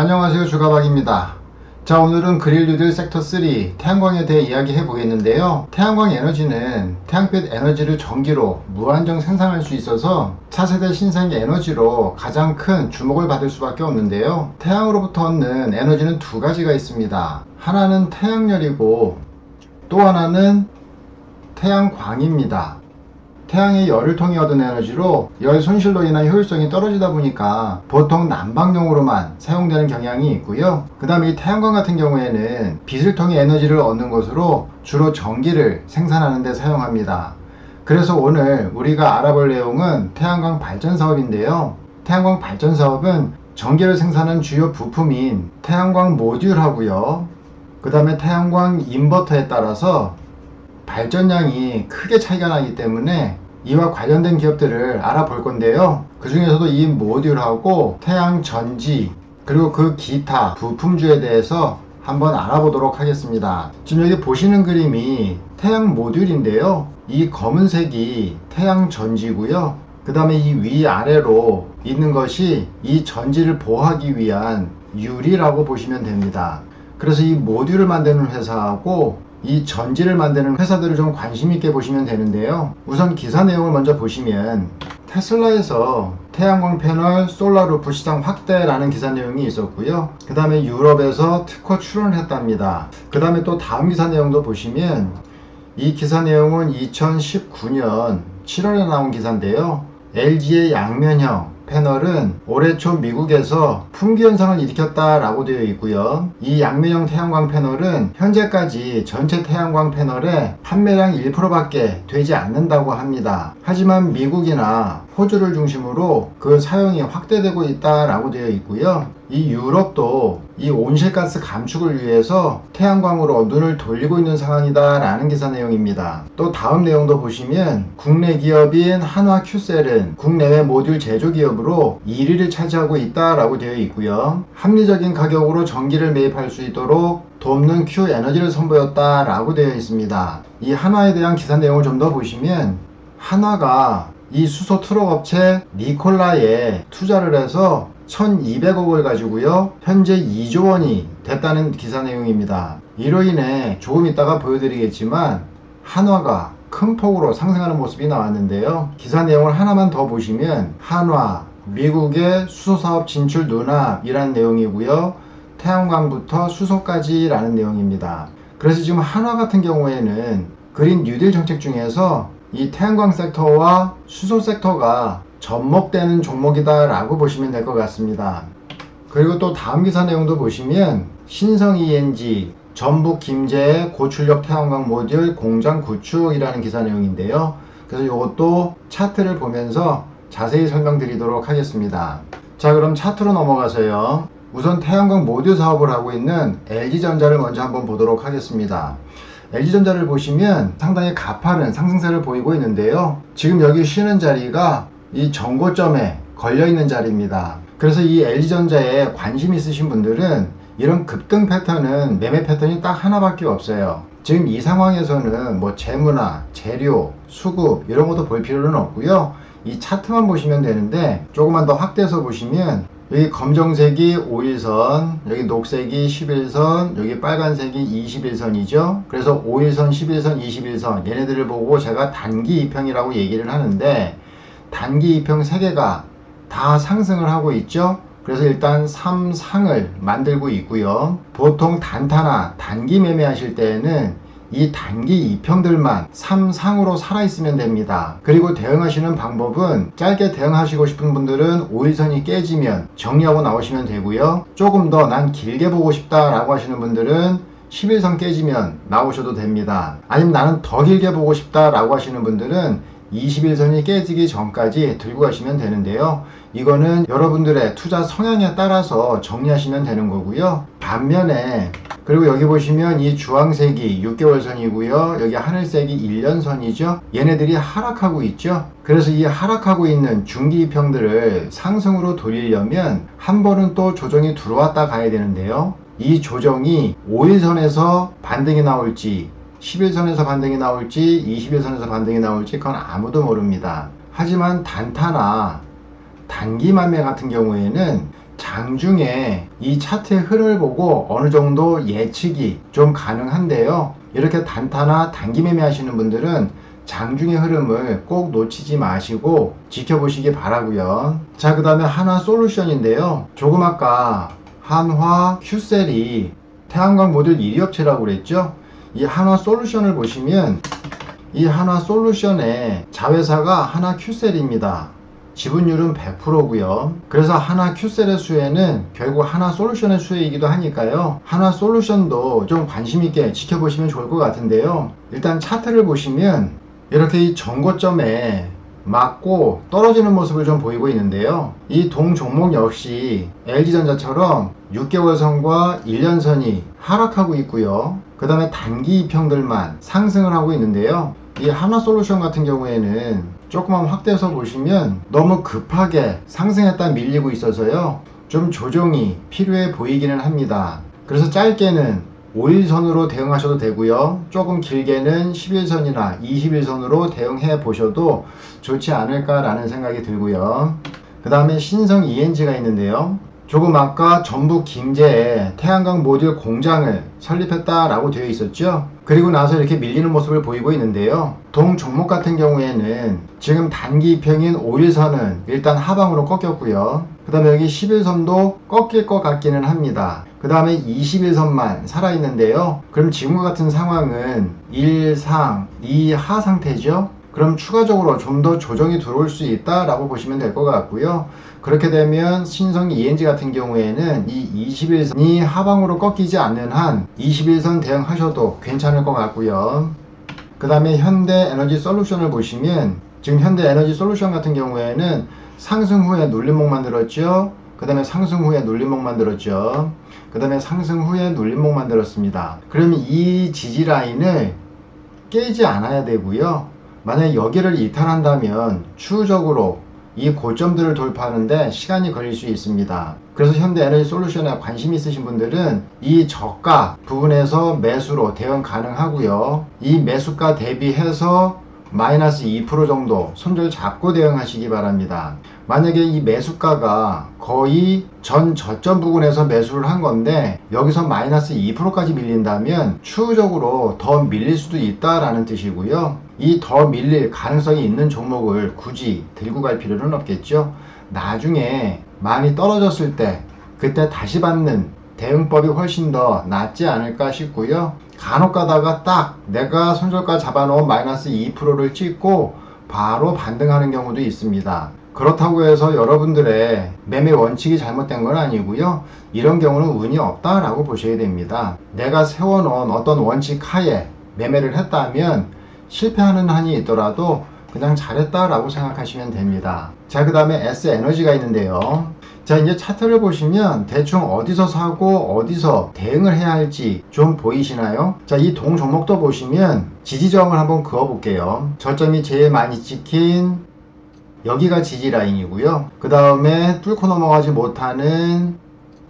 안녕하세요 주가박입니다. 자 오늘은 그릴 뉴딜 섹터 3 태양광에 대해 이야기해 보겠는데요. 태양광 에너지는 태양빛 에너지를 전기로 무한정 생산할 수 있어서 차세대 신생 에너지로 가장 큰 주목을 받을 수밖에 없는데요. 태양으로부터 얻는 에너지는 두 가지가 있습니다. 하나는 태양열이고 또 하나는 태양광입니다 태양의 열을 통해 얻은 에너지로 열 손실로 인한 효율성이 떨어지다 보니까 보통 난방용으로만 사용되는 경향이 있고요. 그 다음에 이 태양광 같은 경우에는 빛을 통해 에너지를 얻는 것으로 주로 전기를 생산하는 데 사용합니다. 그래서 오늘 우리가 알아볼 내용은 태양광 발전 사업인데요. 태양광 발전 사업은 전기를 생산하는 주요 부품인 태양광 모듈하고요. 그 다음에 태양광 인버터에 따라서 발전량이 크게 차이가 나기 때문에 이와 관련된 기업들을 알아볼 건데요. 그 중에서도 이 모듈하고 태양 전지 그리고 그 기타 부품주에 대해서 한번 알아보도록 하겠습니다. 지금 여기 보시는 그림이 태양 모듈인데요. 이 검은색이 태양 전지고요. 그 다음에 이 위아래로 있는 것이 이 전지를 보호하기 위한 유리라고 보시면 됩니다. 그래서 이 모듈을 만드는 회사하고 이 전지를 만드는 회사들을 좀 관심 있게 보시면 되는데요. 우선 기사 내용을 먼저 보시면 테슬라에서 태양광 패널 솔라루프 시장 확대라는 기사 내용이 있었고요. 그 다음에 유럽에서 특허 출원을 했답니다. 그 다음에 또 다음 기사 내용도 보시면 이 기사 내용은 2019년 7월에 나온 기사인데요. LG의 양면형 패널은 올해 초 미국에서 품귀 현상을 일으켰다라고 되어 있고요. 이 양면형 태양광 패널은 현재까지 전체 태양광 패널의 판매량 1%밖에 되지 않는다고 합니다. 하지만 미국이나 호주를 중심으로 그 사용이 확대되고 있다라고 되어 있고요. 이 유럽도 이 온실가스 감축을 위해서 태양광으로 눈을 돌리고 있는 상황이다라는 기사 내용입니다. 또 다음 내용도 보시면 국내 기업인 한화큐셀은 국내외 모듈 제조 기업으로 1위를 차지하고 있다라고 되어 있고요. 합리적인 가격으로 전기를 매입할 수 있도록 돕는 Q 에너지를 선보였다라고 되어 있습니다. 이 한화에 대한 기사 내용을 좀 더 보시면 한화가 이 수소 트럭 업체 니콜라에 투자를 해서 1200억을 가지고요 현재 2조 원이 됐다는 기사 내용입니다. 이로 인해 조금 있다가 보여드리겠지만 한화가 큰 폭으로 상승하는 모습이 나왔는데요. 기사 내용을 하나만 더 보시면 한화 미국의 수소사업 진출 눈앞이라는 내용이고요. 태양광부터 수소까지 라는 내용입니다. 그래서 지금 한화 같은 경우에는 그린 뉴딜 정책 중에서 이 태양광 섹터와 수소 섹터가 접목되는 종목이다 라고 보시면 될 것 같습니다. 그리고 또 다음 기사 내용도 보시면 신성 ENG 전북 김제 고출력 태양광 모듈 공장 구축이라는 기사 내용인데요. 그래서 이것도 차트를 보면서 자세히 설명드리도록 하겠습니다. 자 그럼 차트로 넘어가서요. 우선 태양광 모듈 사업을 하고 있는 LG전자를 먼저 한번 보도록 하겠습니다 LG전자를 보시면 상당히 가파른 상승세를 보이고 있는데요. 지금 여기 쉬는 자리가 이 정고점에 걸려 있는 자리입니다. 그래서 이 LG전자에 관심 있으신 분들은 이런 급등 패턴은 매매 패턴이 딱 하나밖에 없어요. 지금 이 상황에서는 뭐 재무나 재료, 수급 이런 것도 볼 필요는 없고요. 이 차트만 보시면 되는데 조금만 더 확대해서 보시면 여기 검정색이 5일선, 여기 녹색이 11선, 여기 빨간색이 21선이죠. 그래서 5일선, 11선, 21선 얘네들을 보고 제가 단기 2평이라고 얘기를 하는데 단기 2평 3개가 다 상승을 하고 있죠. 그래서 일단 3상을 만들고 있고요. 보통 단타나 단기 매매하실 때에는 이 단기 2평들만 3상으로 살아있으면 됩니다. 그리고 대응하시는 방법은 짧게 대응하시고 싶은 분들은 5일선이 깨지면 정리하고 나오시면 되고요. 조금 더 난 길게 보고 싶다 라고 하시는 분들은 11선 깨지면 나오셔도 됩니다. 아니면 나는 더 길게 보고 싶다 라고 하시는 분들은 21선이 깨지기 전까지 들고 가시면 되는데요. 이거는 여러분들의 투자 성향에 따라서 정리하시면 되는 거고요. 반면에 그리고 여기 보시면 이 주황색이 6개월 선이고요. 여기 하늘색이 1년 선이죠. 얘네들이 하락하고 있죠. 그래서 이 하락하고 있는 중기평들을 상승으로 돌리려면 한 번은 또 조정이 들어왔다 가야 되는데요. 이 조정이 5일선에서 반등이 나올지 11선에서 반등이 나올지 21선에서 반등이 나올지 그건 아무도 모릅니다. 하지만 단타나 단기 매매 같은 경우에는 장중에 이 차트의 흐름을 보고 어느 정도 예측이 좀 가능한데요. 이렇게 단타나 단기 매매 하시는 분들은 장중의 흐름을 꼭 놓치지 마시고 지켜보시기 바라고요. 자, 그 다음에 한화 솔루션인데요. 조금 아까 한화 큐셀이 태양광 모듈 1위 업체라고 그랬죠. 이 한화 솔루션을 보시면 이 한화 솔루션의 자회사가 한화 큐셀입니다. 지분율은 100%고요. 그래서 하나 큐셀의 수혜는 결국 하나 솔루션의 수혜이기도 하니까요. 하나 솔루션도 좀 관심 있게 지켜보시면 좋을 것 같은데요. 일단 차트를 보시면 이렇게 이 전고점에 맞고 떨어지는 모습을 좀 보이고 있는데요. 이 동 종목 역시 LG전자처럼 6개월 선과 1년 선이 하락하고 있고요. 그 다음에 단기 이평들만 상승을 하고 있는데요. 이 하나솔루션 같은 경우에는 조금만 확대해서 보시면 너무 급하게 상승했다 밀리고 있어서요. 좀 조정이 필요해 보이기는 합니다. 그래서 짧게는 5일선으로 대응하셔도 되고요. 조금 길게는 11선이나 21선으로 대응해 보셔도 좋지 않을까 라는 생각이 들고요. 그 다음에 신성 ENG가 있는데요. 조금 아까 전북 김제에 태양광 모듈 공장을 설립했다라고 되어 있었죠. 그리고 나서 이렇게 밀리는 모습을 보이고 있는데요. 동 종목 같은 경우에는 지금 단기 평인 5일선은 일단 하방으로 꺾였고요. 그 다음에 여기 11선도 꺾일 것 같기는 합니다. 그 다음에 21선만 살아있는데요. 그럼 지금과 같은 상황은 1, 상, 2, 하 상태죠. 그럼 추가적으로 좀 더 조정이 들어올 수 있다라고 보시면 될 것 같고요. 그렇게 되면 신성 ENG 같은 경우에는 이 21선이 하방으로 꺾이지 않는 한 21선 대응하셔도 괜찮을 것 같고요. 그 다음에 현대 에너지 솔루션을 보시면 지금 현대 에너지 솔루션 같은 경우에는 상승 후에 눌림목 만들었죠. 그 다음에 상승 후에 눌림목 만들었죠. 그 다음에 상승 후에 눌림목 만들었습니다. 그러면 이 지지 라인을 깨지 않아야 되고요. 만약 여기를 이탈한다면 추후적으로 이 고점들을 돌파하는데 시간이 걸릴 수 있습니다. 그래서 현대 에너지 솔루션에 관심 있으신 분들은 이 저가 부분에서 매수로 대응 가능하고요. 이 매수가 대비해서 마이너스 2% 정도 손절 잡고 대응하시기 바랍니다. 만약에 이 매수가가 거의 전 저점 부분에서 매수를 한 건데 여기서 마이너스 2%까지 밀린다면 추후적으로 더 밀릴 수도 있다라는 뜻이고요. 이 더 밀릴 가능성이 있는 종목을 굳이 들고 갈 필요는 없겠죠. 나중에 많이 떨어졌을 때 그때 다시 받는 대응법이 훨씬 더 낫지 않을까 싶고요. 간혹 가다가 딱 내가 손절가 잡아놓은 마이너스 2%를 찍고 바로 반등하는 경우도 있습니다. 그렇다고 해서 여러분들의 매매 원칙이 잘못된 건 아니고요. 이런 경우는 운이 없다라고 보셔야 됩니다. 내가 세워놓은 어떤 원칙 하에 매매를 했다면 실패하는 한이 있더라도 그냥 잘했다라고 생각하시면 됩니다. 자, 그 다음에 S에너지가 있는데요. 자, 이제 차트를 보시면 대충 어디서 사고 어디서 대응을 해야 할지 좀 보이시나요? 자, 이 동 종목도 보시면 지지점을 한번 그어 볼게요. 저점이 제일 많이 찍힌 여기가 지지 라인이고요. 그 다음에 뚫고 넘어가지 못하는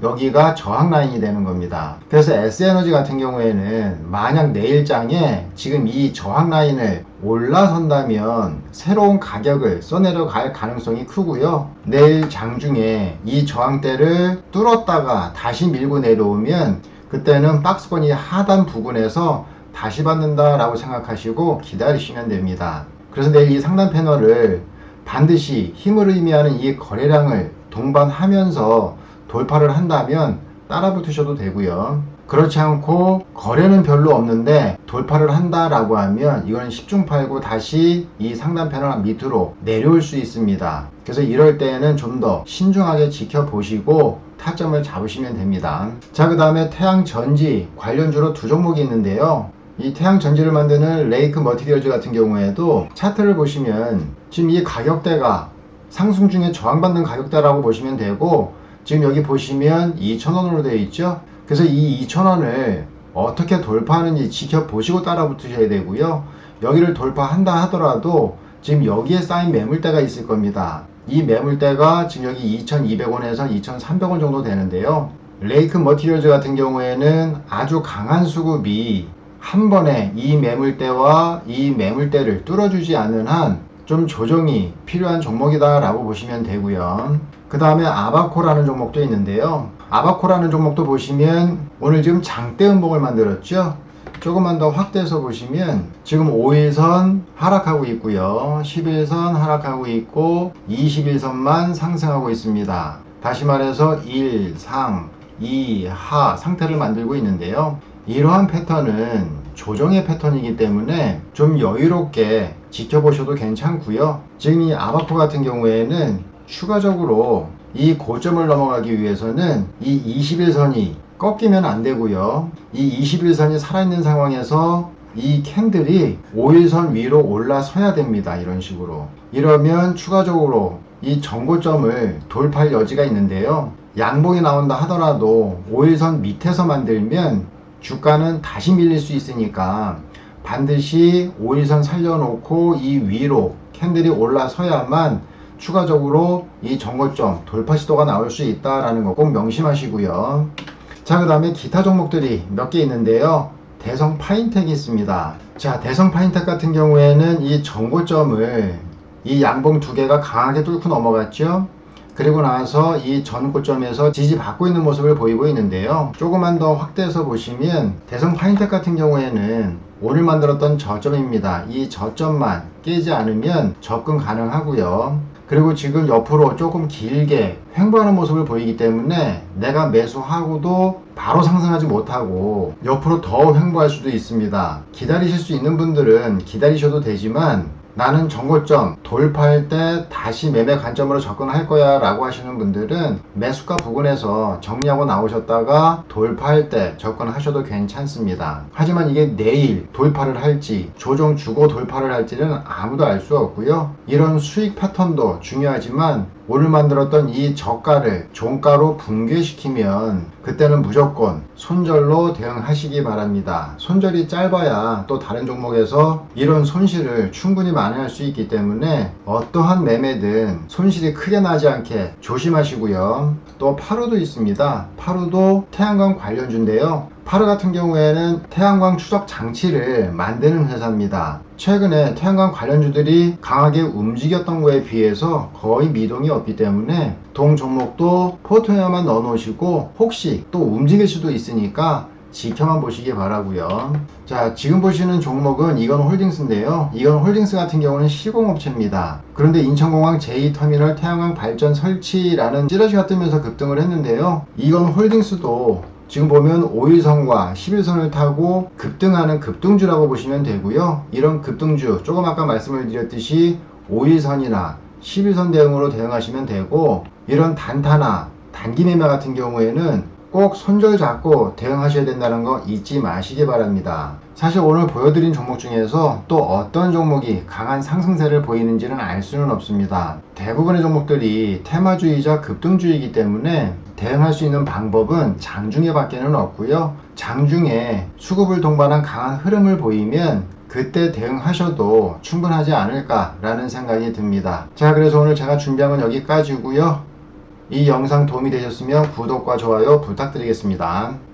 여기가 저항 라인이 되는 겁니다. 그래서 S에너지 같은 경우에는 만약 내일장에 지금 이 저항 라인을 올라선다면 새로운 가격을 써내려갈 가능성이 크고요. 내일 장중에 이 저항대를 뚫었다가 다시 밀고 내려오면 그때는 박스권이 하단 부근에서 다시 받는다 라고 생각하시고 기다리시면 됩니다. 그래서 내일 이 상단 패널을 반드시 힘을 의미하는 이 거래량을 동반하면서 돌파를 한다면 따라 붙으셔도 되고요. 그렇지 않고 거래는 별로 없는데 돌파를 한다 라고 하면 이거는 10중 팔고 다시 이 상단 패널 밑으로 내려올 수 있습니다. 그래서 이럴 때에는 좀 더 신중하게 지켜보시고 타점을 잡으시면 됩니다. 자, 그 다음에 태양 전지 관련주로 두 종목이 있는데요. 이 태양 전지를 만드는 레이크 머티리얼즈 같은 경우에도 차트를 보시면 지금 이 가격대가 상승 중에 저항받는 가격대라고 보시면 되고 지금 여기 보시면 2,000원으로 되어 있죠. 그래서 이 2,000원을 어떻게 돌파하는지 지켜보시고 따라 붙으셔야 되고요. 여기를 돌파한다 하더라도 지금 여기에 쌓인 매물대가 있을 겁니다. 이 매물대가 지금 여기 2,200원에서 2,300원 정도 되는데요. 레이크 머티리얼즈 같은 경우에는 아주 강한 수급이 한 번에 이 매물대와 이 매물대를 뚫어주지 않는 한 좀 조정이 필요한 종목이다 라고 보시면 되고요. 그 다음에 아바코라는 종목도 있는데요. 아바코라는 종목도 보시면 오늘 지금 장대 음봉을 만들었죠. 조금만 더 확대해서 보시면 지금 5일선 하락하고 있고요. 11선 하락하고 있고 21선만 상승하고 있습니다. 다시 말해서 1, 상, 2, 하 상태를 만들고 있는데요. 이러한 패턴은 조정의 패턴이기 때문에 좀 여유롭게 지켜보셔도 괜찮고요. 지금 이 아바코 같은 경우에는 추가적으로 이 고점을 넘어가기 위해서는 이 21선이 꺾이면 안 되고요. 이 21선이 살아있는 상황에서 이 캔들이 5일선 위로 올라서야 됩니다. 이런 식으로. 이러면 추가적으로 이 정고점을 돌파할 여지가 있는데요. 양봉이 나온다 하더라도 5일선 밑에서 만들면 주가는 다시 밀릴 수 있으니까 반드시 5일선 살려놓고 이 위로 캔들이 올라서야만 추가적으로 이 정고점 돌파 시도가 나올 수 있다라는 거 꼭 명심하시고요. 자, 그 다음에 기타 종목들이 몇 개 있는데요. 대성 파인텍이 있습니다. 자, 대성 파인텍 같은 경우에는 이 정고점을 이 양봉 두 개가 강하게 뚫고 넘어갔죠. 그리고 나서 이 전 고점에서 지지받고 있는 모습을 보이고 있는데요. 조금만 더 확대해서 보시면 대성 파인텍 같은 경우에는 오늘 만들었던 저점입니다. 이 저점만 깨지 않으면 접근 가능하고요. 그리고 지금 옆으로 조금 길게 횡보하는 모습을 보이기 때문에 내가 매수하고도 바로 상승하지 못하고 옆으로 더 횡보할 수도 있습니다. 기다리실 수 있는 분들은 기다리셔도 되지만 나는 정고점 돌파할 때 다시 매매 관점으로 접근할 거야 라고 하시는 분들은 매수가 부근에서 정리하고 나오셨다가 돌파할 때 접근하셔도 괜찮습니다. 하지만 이게 내일 돌파를 할지 조정 주고 돌파를 할지는 아무도 알 수 없고요. 이런 수익 패턴도 중요하지만 오늘 만들었던 이 저가를 종가로 붕괴시키면 그때는 무조건 손절로 대응하시기 바랍니다. 손절이 짧아야 또 다른 종목에서 이런 손실을 충분히 만회할 수 있기 때문에 어떠한 매매든 손실이 크게 나지 않게 조심하시고요. 또 파루도 있습니다. 파루도 태양광 관련주인데요. 파르 같은 경우에는 태양광 추적 장치를 만드는 회사입니다. 최근에 태양광 관련주들이 강하게 움직였던 거에 비해서 거의 미동이 없기 때문에 동 종목도 포트에만 넣어 놓으시고 혹시 또 움직일 수도 있으니까 지켜만 보시기 바라고요. 자, 지금 보시는 종목은 이건 홀딩스인데요. 이건 홀딩스 같은 경우는 시공업체입니다. 그런데 인천공항 제2터미널 태양광 발전 설치라는 찌라시가 뜨면서 급등을 했는데요. 이건 홀딩스도 지금 보면 5일선과 11선을 타고 급등하는 급등주라고 보시면 되고요. 이런 급등주 조금 아까 말씀을 드렸듯이 5일선이나 11선 대응으로 대응하시면 되고 이런 단타나 단기 매매 같은 경우에는 꼭 손절 잡고 대응하셔야 된다는 거 잊지 마시기 바랍니다. 사실 오늘 보여드린 종목 중에서 또 어떤 종목이 강한 상승세를 보이는지는 알 수는 없습니다. 대부분의 종목들이 테마주의자 급등주의이기 때문에 대응할 수 있는 방법은 장중에 밖에는 없고요. 장중에 수급을 동반한 강한 흐름을 보이면 그때 대응하셔도 충분하지 않을까라는 생각이 듭니다. 자, 그래서 오늘 제가 준비한 건 여기까지고요. 이 영상 도움이 되셨으면 구독과 좋아요 부탁드리겠습니다.